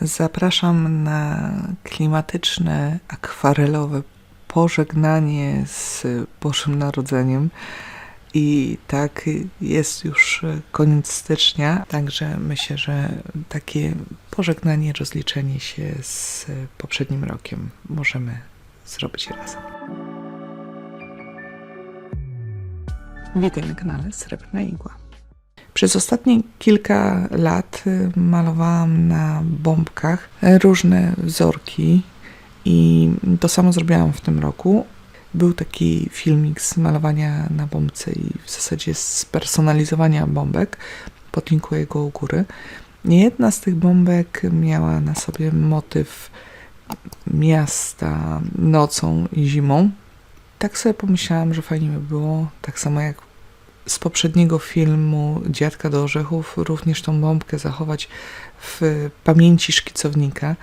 Zapraszam na klimatyczne, akwarelowe pożegnanie z Bożym Narodzeniem. I tak jest już koniec stycznia, także myślę, że takie pożegnanie, rozliczenie się z poprzednim rokiem możemy zrobić razem. Witaj na kanale Srebrna Igła. Przez ostatnie kilka lat y, malowałam na bombkach różne wzorki i to samo zrobiłam w tym roku. Był taki filmik z malowania na bombce i w zasadzie spersonalizowania bombek. Podlinkuję go u góry. Jedna z tych bombek miała na sobie motyw miasta nocą i zimą. Tak sobie pomyślałam, że fajnie by było, tak samo jak z poprzedniego filmu Dziadka do Orzechów, również tą bombkę zachować w pamięci szkicownika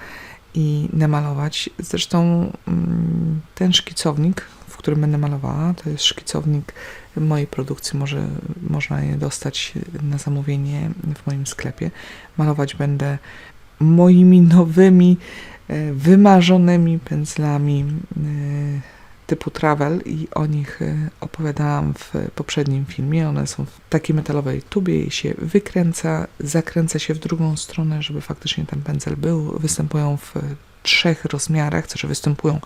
i namalować. Zresztą mm, ten szkicownik, w którym będę malowała, to jest szkicownik mojej produkcji. Może można je dostać na zamówienie w moim sklepie. Malować będę moimi nowymi, e, wymarzonymi pędzlami e, typu travel i o nich e, opowiadałam w poprzednim filmie. One są w takiej metalowej tubie i się wykręca, zakręca się w drugą stronę, żeby faktycznie ten pędzel był. Występują w trzech rozmiarach, znaczy występują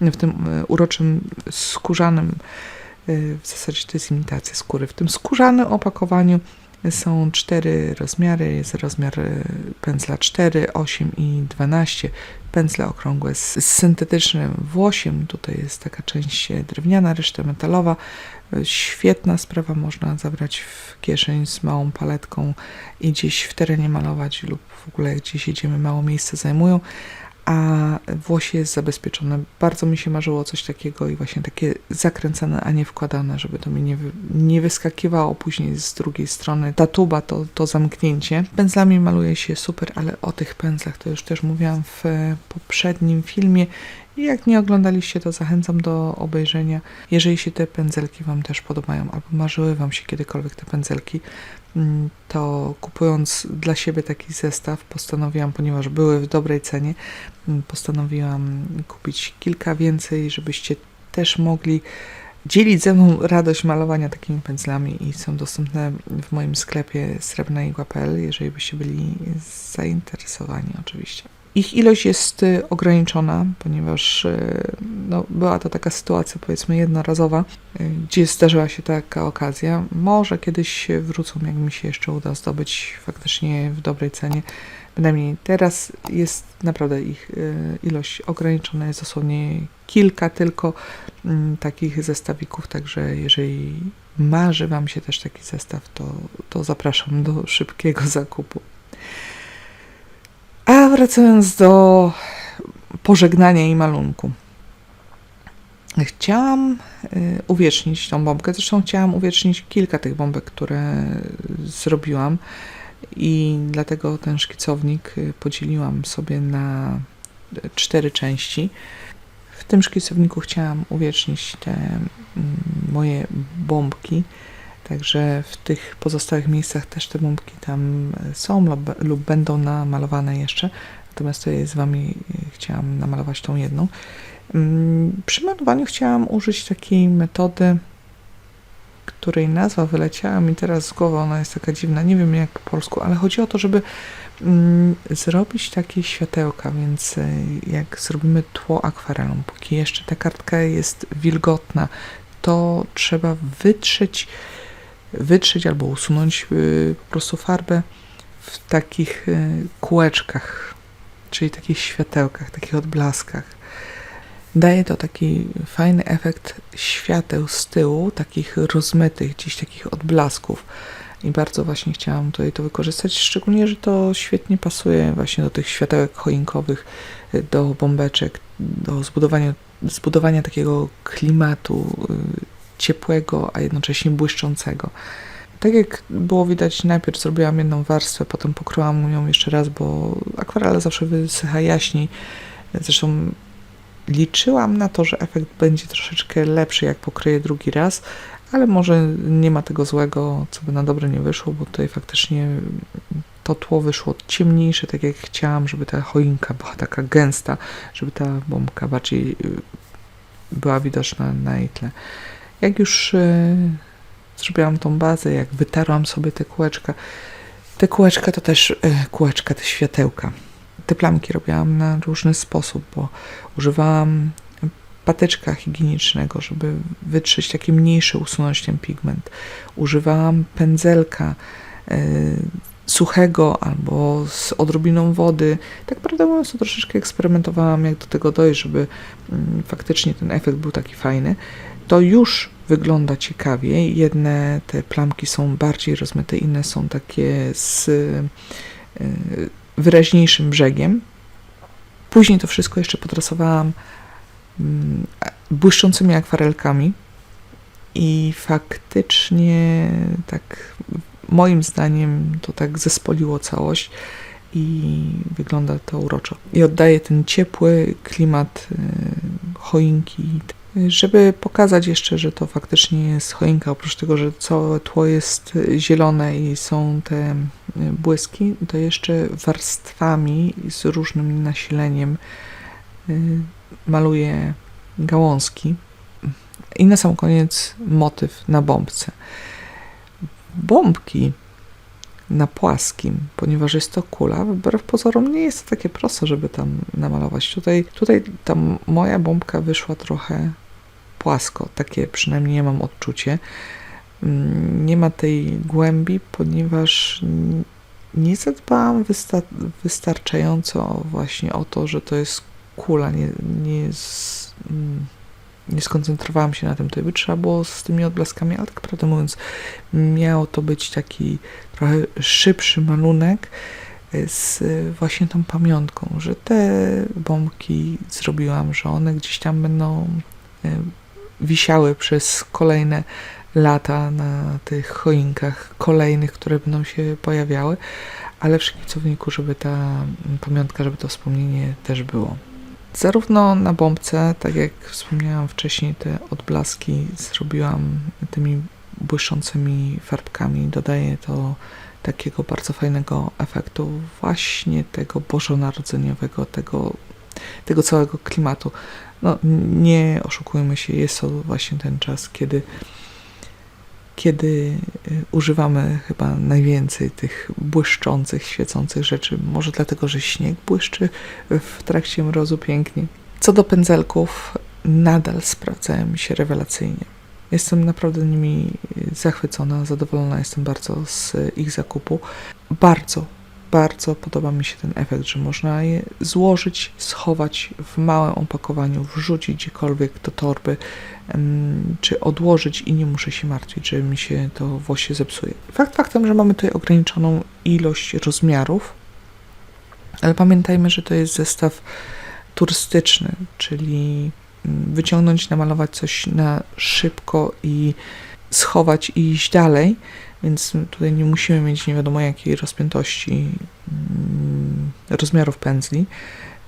w tym e, uroczym skórzanym, w zasadzie to jest imitacja skóry, w tym skórzanym opakowaniu są cztery rozmiary. Jest rozmiar e, pędzla 4, 8 i 12. Pędzle okrągłe z, z syntetycznym włosiem. Tutaj jest taka część drewniana, reszta metalowa. E, świetna sprawa, można zabrać w kieszeń z małą paletką i gdzieś w terenie malować lub w ogóle gdzieś jedziemy, mało miejsca zajmują a włosie jest zabezpieczone. Bardzo mi się marzyło coś takiego i właśnie takie zakręcane, a nie wkładane, żeby to mi nie, nie wyskakiwało później z drugiej strony. Ta tuba to, to zamknięcie. Pędzlami maluje się super, ale o tych pędzlach to już też mówiłam w poprzednim filmie. Jak nie oglądaliście, to zachęcam do obejrzenia. Jeżeli się te pędzelki Wam też podobają, albo marzyły Wam się kiedykolwiek te pędzelki, mm, to kupując dla siebie taki zestaw, postanowiłam, ponieważ były w dobrej cenie, mm, postanowiłam kupić kilka więcej, żebyście też mogli dzielić ze mną radość malowania takimi pędzlami i są dostępne w moim sklepie srebrnaigła.pl, jeżeli byście byli zainteresowani oczywiście. Ich ilość jest y, ograniczona, ponieważ y, no, była to taka sytuacja, powiedzmy, jednorazowa, y, gdzie zdarzyła się taka okazja. Może kiedyś wrócą, jak mi się jeszcze uda zdobyć faktycznie w dobrej cenie. Bynajmniej teraz jest naprawdę ich ilość ograniczona, jest dosłownie kilka tylko mm, takich zestawików, także jeżeli marzy Wam się też taki zestaw, to, to zapraszam do szybkiego zakupu. Wracając do pożegnania i malunku. Chciałam y, uwiecznić tą bombkę. Zresztą chciałam uwiecznić kilka tych bombek, które zrobiłam i dlatego ten szkicownik y, podzieliłam sobie na cztery części. W tym szkicowniku chciałam uwiecznić te mm, moje bombki Także w tych pozostałych miejscach też te bombki tam są lub, lub będą namalowane jeszcze. Natomiast ja z Wami e, chciałam namalować tą jedną. Mm, przy malowaniu chciałam użyć takiej metody, której nazwa wyleciała mi teraz z głowy, ona jest taka dziwna, nie wiem jak po polsku, ale chodzi o to, żeby mm, zrobić takie światełka, więc e, jak zrobimy tło akwarelą, póki jeszcze ta kartka jest wilgotna, to trzeba wytrzeć wytrzeć albo usunąć y, po prostu farbę w takich y, kółeczkach, czyli takich światełkach, takich odblaskach. Daje to taki fajny efekt świateł z tyłu, takich rozmytych, gdzieś takich odblasków. I bardzo właśnie chciałam tutaj to wykorzystać, szczególnie, że to świetnie pasuje właśnie do tych światełek choinkowych, y, do bombeczek, do zbudowania, zbudowania takiego klimatu ciepłego, a jednocześnie błyszczącego. Tak jak było widać, najpierw zrobiłam jedną warstwę, potem pokryłam ją jeszcze raz, bo akwarela zawsze wysycha jaśniej. Zresztą liczyłam na to, że efekt będzie troszeczkę lepszy, jak pokryję drugi raz, ale może nie ma tego złego, co by na dobre nie wyszło, bo tutaj faktycznie to tło wyszło ciemniejsze, tak jak chciałam, żeby ta choinka była taka gęsta, żeby ta bombka bardziej y, była widoczna na jej tle. Jak już y, zrobiłam tą bazę, jak wytarłam sobie te kółeczka, te kółeczka to też y, kółeczka, te światełka. Te plamki robiłam na różny sposób, bo używałam patyczka higienicznego, żeby wytrzeć taki mniejszy, usunąć ten pigment. Używałam pędzelka y, suchego albo z odrobiną wody. Tak prawdę mówiąc, to troszeczkę eksperymentowałam, jak do tego dojść, żeby mm, faktycznie ten efekt był taki fajny. To już wygląda ciekawie. Jedne te plamki są bardziej rozmyte, inne są takie z y, wyraźniejszym brzegiem. Później to wszystko jeszcze podrasowałam mm, błyszczącymi akwarelkami i faktycznie tak moim zdaniem to tak zespoliło całość i wygląda to uroczo. I oddaje ten ciepły klimat y, choinki, żeby pokazać jeszcze, że to faktycznie jest choinka, oprócz tego, że całe tło jest zielone i są te y, błyski, to jeszcze warstwami z różnym nasileniem y, maluje gałązki. I na sam koniec motyw na bombce bombki na płaskim, ponieważ jest to kula, wbrew pozorom nie jest to takie proste, żeby tam namalować. Tutaj, tutaj ta moja bombka wyszła trochę płasko, takie przynajmniej ja mam odczucie. Mm, nie ma tej głębi, ponieważ nie zadbałam wysta wystarczająco właśnie o to, że to jest kula, nie, nie mm, nie skoncentrowałam się na tym, to by trzeba było z tymi odblaskami, ale tak prawdę mówiąc, miał to być taki trochę szybszy malunek z właśnie tą pamiątką, że te bombki zrobiłam, że one gdzieś tam będą e, wisiały przez kolejne lata na tych choinkach kolejnych, które będą się pojawiały, ale w szkicowniku, żeby ta pamiątka, żeby to wspomnienie też było. Zarówno na bombce, tak jak wspomniałam wcześniej, te odblaski zrobiłam tymi błyszczącymi farbkami. Dodaje to takiego bardzo fajnego efektu, właśnie tego bożonarodzeniowego, tego, tego całego klimatu. No, nie oszukujmy się, jest to właśnie ten czas, kiedy kiedy y, używamy chyba najwięcej tych błyszczących, świecących rzeczy. Może dlatego, że śnieg błyszczy w trakcie mrozu pięknie. Co do pędzelków, nadal sprawdzają mi się rewelacyjnie. Jestem naprawdę nimi zachwycona, zadowolona jestem bardzo z ich zakupu. Bardzo, bardzo podoba mi się ten efekt, że można je złożyć, schować w małym opakowaniu, wrzucić gdziekolwiek do torby, czy odłożyć i nie muszę się martwić, że mi się to włosie zepsuje. Fakt faktem, że mamy tutaj ograniczoną ilość rozmiarów, ale pamiętajmy, że to jest zestaw turystyczny, czyli wyciągnąć, namalować coś na szybko i schować i iść dalej, więc tutaj nie musimy mieć nie wiadomo jakiej rozpiętości mm, rozmiarów pędzli,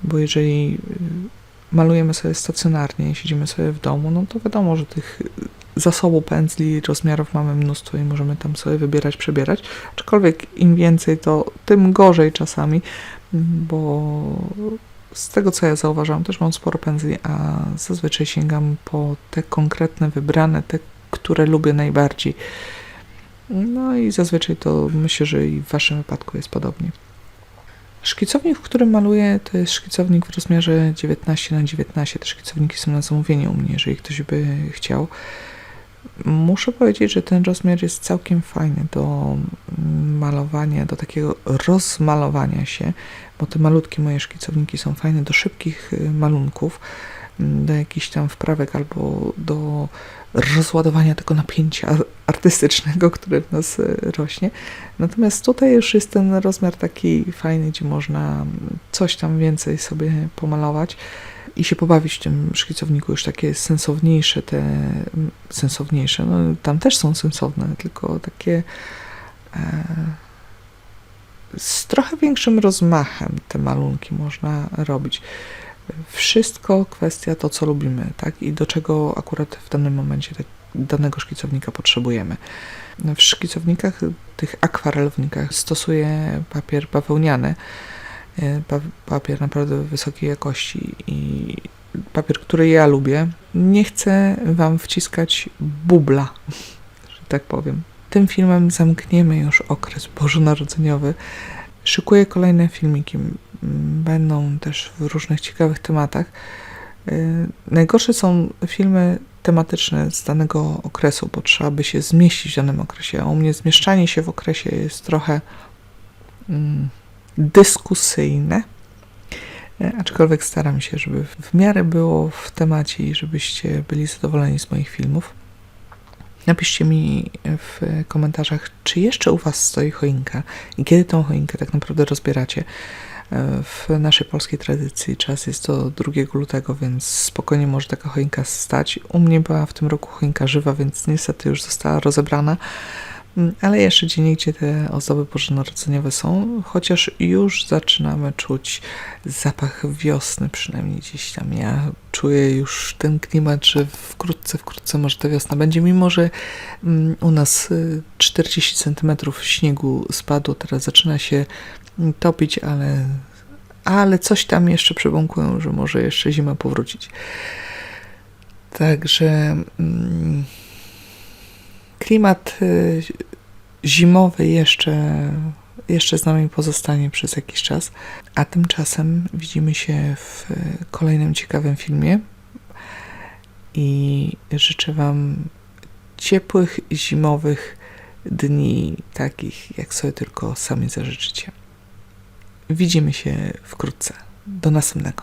bo jeżeli y, malujemy sobie stacjonarnie i siedzimy sobie w domu, no to wiadomo, że tych zasobu pędzli, rozmiarów mamy mnóstwo i możemy tam sobie wybierać, przebierać. Aczkolwiek im więcej, to tym gorzej czasami, bo z tego co ja zauważam, też mam sporo pędzli, a zazwyczaj sięgam po te konkretne, wybrane, te, które lubię najbardziej. No i zazwyczaj to myślę, że i w Waszym wypadku jest podobnie. Szkicownik, w którym maluję, to jest szkicownik w rozmiarze 19 na 19. Te szkicowniki są na zamówienie u mnie, jeżeli ktoś by chciał. Muszę powiedzieć, że ten rozmiar jest całkiem fajny do malowania, do takiego rozmalowania się, bo te malutkie moje szkicowniki są fajne do szybkich y, malunków, do jakichś tam wprawek albo do rozładowania tego napięcia artystycznego, które w nas e, rośnie. Natomiast tutaj już jest ten rozmiar taki fajny, gdzie można coś tam więcej sobie pomalować i się pobawić w tym szkicowniku już takie sensowniejsze, te sensowniejsze, no tam też są sensowne, tylko takie e, z trochę większym rozmachem te malunki można robić. Wszystko kwestia to, co lubimy, tak? I do czego akurat w danym momencie tak danego szkicownika potrzebujemy. W szkicownikach, tych akwarelownikach stosuję papier bawełniany, papier naprawdę wysokiej jakości i papier, który ja lubię. Nie chcę Wam wciskać bubla, że tak powiem. Tym filmem zamkniemy już okres bożonarodzeniowy. Szykuję kolejne filmiki. Będą też w różnych ciekawych tematach. Yy, Najgorsze są filmy tematyczne z danego okresu, bo trzeba by się zmieścić w danym okresie. A u mnie zmieszczanie się w okresie jest trochę mm, dyskusyjne. E, Aczkolwiek staram się, żeby w miarę było w temacie i żebyście byli zadowoleni z moich filmów. Napiszcie mi w komentarzach, czy jeszcze u Was stoi choinka i kiedy tą choinkę tak naprawdę rozbieracie. E, W naszej polskiej tradycji czas jest do 2 lutego, więc spokojnie może taka choinka stać. U mnie była w tym roku choinka żywa, więc niestety już została rozebrana. Mm, Ale jeszcze gdzie te ozdoby bożonarodzeniowe są, chociaż już zaczynamy czuć zapach wiosny, przynajmniej gdzieś tam. Ja czuję już ten klimat, że wkrótce, wkrótce może ta wiosna będzie, mimo że mm, u nas y, 40 cm śniegu spadło, teraz zaczyna się mm, topić, ale, ale coś tam jeszcze przebąkują, że może jeszcze zima powrócić. Także mm, klimat y, zimowy jeszcze, jeszcze z nami pozostanie przez jakiś czas, a tymczasem widzimy się w y, kolejnym ciekawym filmie i życzę Wam ciepłych, zimowych dni, takich jak sobie tylko sami zażyczycie. Widzimy się wkrótce. Do następnego.